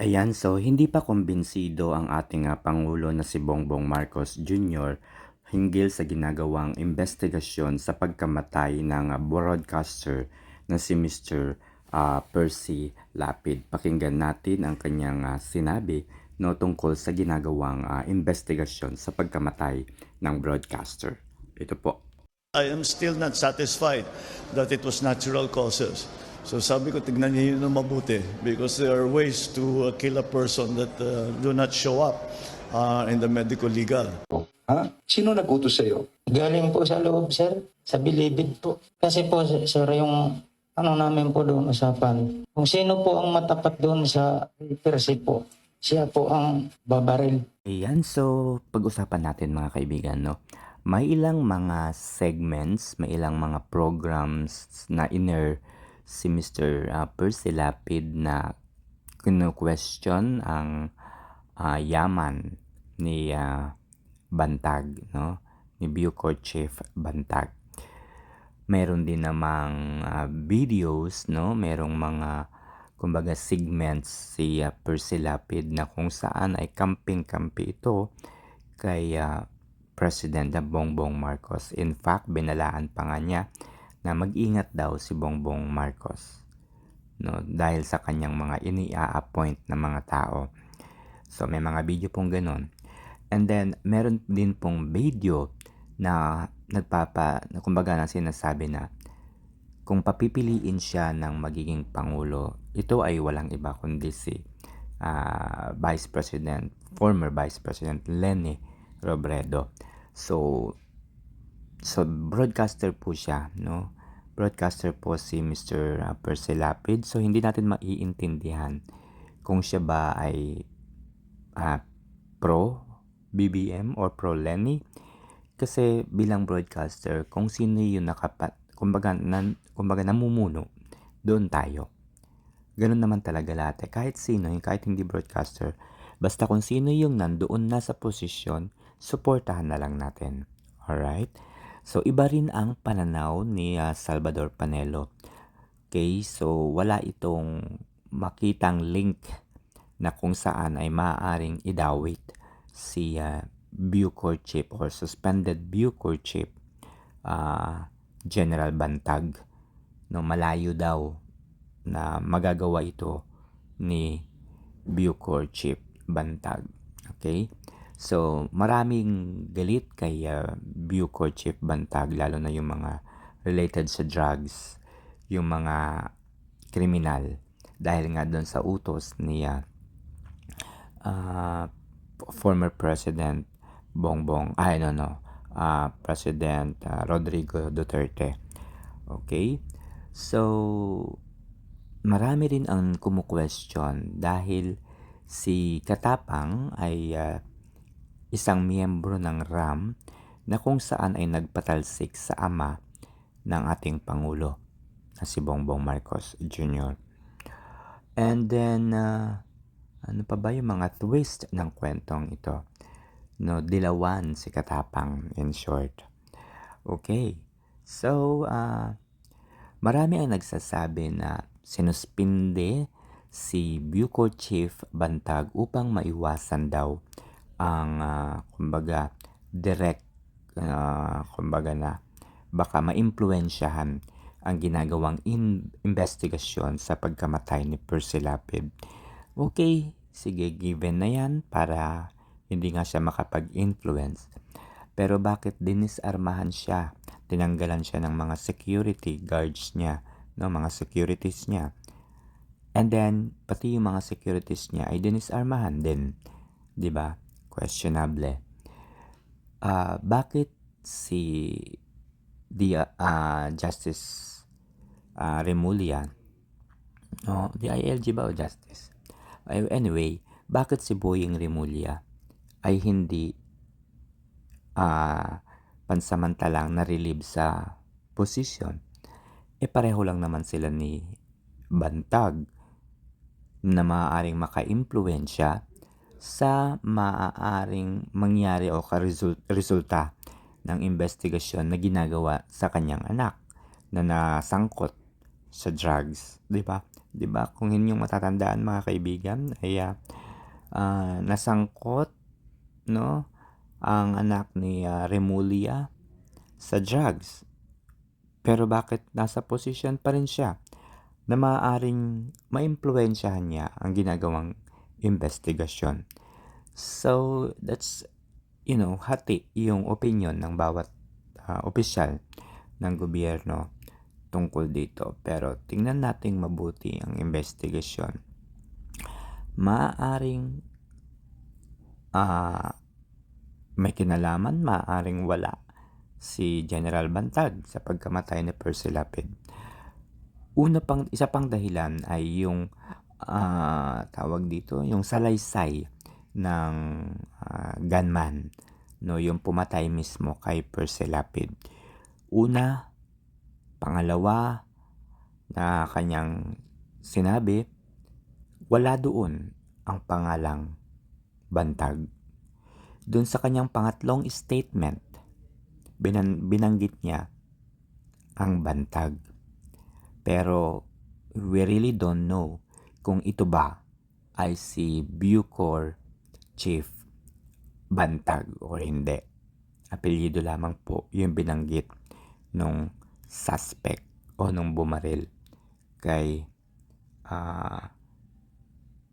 Ayan, so hindi pa kumbinsido ang ating ah, Pangulo na si Bongbong Marcos Jr. hinggil sa ginagawang investigasyon sa pagkamatay ng ah, broadcaster na si Mr. ah, Percy Lapid. Pakinggan natin ang kanyang ah, sinabi no, tungkol sa ginagawang ah, investigasyon sa pagkamatay ng broadcaster. Ito po. I am still not satisfied that it was natural causes. So sabi ko, tignan niyo yun na mabuti because there are ways to uh, kill a person that uh, do not show up uh, in the medical legal. Ha? Sino nag-utos sa'yo? Galing po sa loob, sir. Sa bilibid po. Kasi po, sir, yung ano namin po doon usapan. Kung sino po ang matapat doon sa Percy po, siya po ang babaril. Ayan, so pag-usapan natin mga kaibigan, no? May ilang mga segments, may ilang mga programs na inner si Mr. uh, Percy Lapid na kino-question ang ah, yaman ni ah, Bantag, no? Ni Bucor Chief Bantag. Meron din namang ah, videos, no? Merong mga kumbaga segments si ah, Percy Lapid na kung saan ay camping-kampi ito kay ah, President Bongbong Marcos. In fact, binalaan pa nga niya na mag-ingat daw si Bongbong Marcos no dahil sa kanyang mga ini-appoint na mga tao. So may mga video pong ganun. And then meron din pong video na nagpapa na kumbaga na sinasabi na kung papipiliin siya ng magiging pangulo, ito ay walang iba kundi si ah, Vice President, former Vice President Lenny Robredo. So So, broadcaster po siya, no? Broadcaster po si Mr. uh, Percy Lapid. So, hindi natin maiintindihan kung siya ba ay ah, pro BBM or pro Lenny. Kasi bilang broadcaster, kung sino yung nakapat, kumbaga, nan, kumbaga namumuno, doon tayo. Ganun naman talaga lahat. eh. Kahit sino, kahit hindi broadcaster, basta kung sino yung nandoon na sa posisyon, suportahan na lang natin. Alright? So, iba rin ang pananaw ni ah, Salvador Panelo. Okay, so wala itong makitang link na kung saan ay maaaring idawit si ah, Bucor Chief or suspended Bucor Chief ah, General Bantag. No, malayo daw na magagawa ito ni Bucor Chief Bantag. Okay? So, maraming galit kay uh, Bucor Chief Bantag, lalo na yung mga related sa drugs, yung mga kriminal, dahil nga doon sa utos ni uh, uh, former President Bongbong, ay no no, uh, President uh, Rodrigo Duterte. Okay? So, marami rin ang kumu-question dahil si Katapang ay uh, isang miyembro ng RAM na kung saan ay nagpatalsik sa ama ng ating Pangulo na si Bongbong Marcos Jr. And then, uh, ano pa ba yung mga twist ng kwentong ito? No, dilawan si Katapang in short. Okay. So, uh, marami ang nagsasabi na sinuspinde si Bucor Chief Bantag upang maiwasan daw ang ah, kumbaga direct ah, kumbaga na baka maimpluwensyahan ang ginagawang in- investigasyon sa pagkamatay ni Percy Lapid. Okay, sige, given na yan para hindi nga siya makapag-influence. Pero bakit dinisarmahan siya? Tinanggalan siya ng mga security guards niya, no, mga securities niya. And then, pati yung mga securities niya ay dinisarmahan din. 'di ba? Questionable. Ah, bakit si the ah, Justice ah, Remulla no, the ILG ba o Justice? Ay, Anyway, bakit si Boying Remulla ay hindi ah, pansamantalang na-relieve sa position? Eh pareho lang naman sila ni Bantag na maaaring maka-impluensya sa maaaring mangyari o resulta ng investigasyon na ginagawa sa kanyang anak na nasangkot sa drugs, 'di ba? 'di ba? Kung inyong matatandaan mga kaibigan ay ah, ah, nasangkot no ang anak ni ah, Remulia sa drugs. Pero bakit nasa posisyon pa rin siya na maaaring maimpluwensyahan niya ang ginagawang investigasyon. So, that's, you know, hati yung opinion ng bawat ah, opisyal ng gobyerno tungkol dito. Pero tingnan nating mabuti ang investigasyon. Maaaring ah, may kinalaman, maaaring wala si General Bantag sa pagkamatay ni Percy Lapid. Una pang isa pang dahilan ay yung ah, tawag dito, yung salaysay ng ah, gunman, no, yung pumatay mismo kay Percy Lapid. Una, pangalawa na kanyang sinabi, wala doon ang pangalang Bantag. Doon sa kanyang pangatlong statement, binan- binanggit niya ang Bantag. Pero we really don't know kung ito ba ay si Bucor Chief Bantag o hindi. Apelyido lamang po yung binanggit nung suspect o nung bumaril kay ah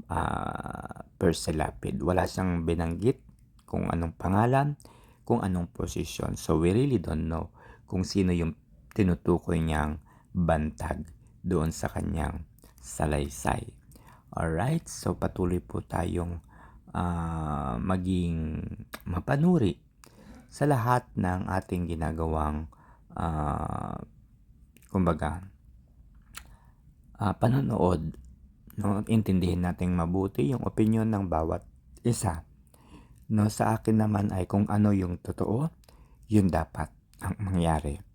ah Percy Lapid. Wala siyang binanggit kung anong pangalan, kung anong posisyon. So we really don't know kung sino yung tinutukoy niyang bantag doon sa kanyang salaysay. Alright, so patuloy po tayong ah, maging mapanuri sa lahat ng ating ginagawang ah, kumbaga ah, panonood no? Intindihin nating mabuti yung opinion ng bawat isa no? Sa akin naman ay kung ano yung totoo yun dapat ang mangyari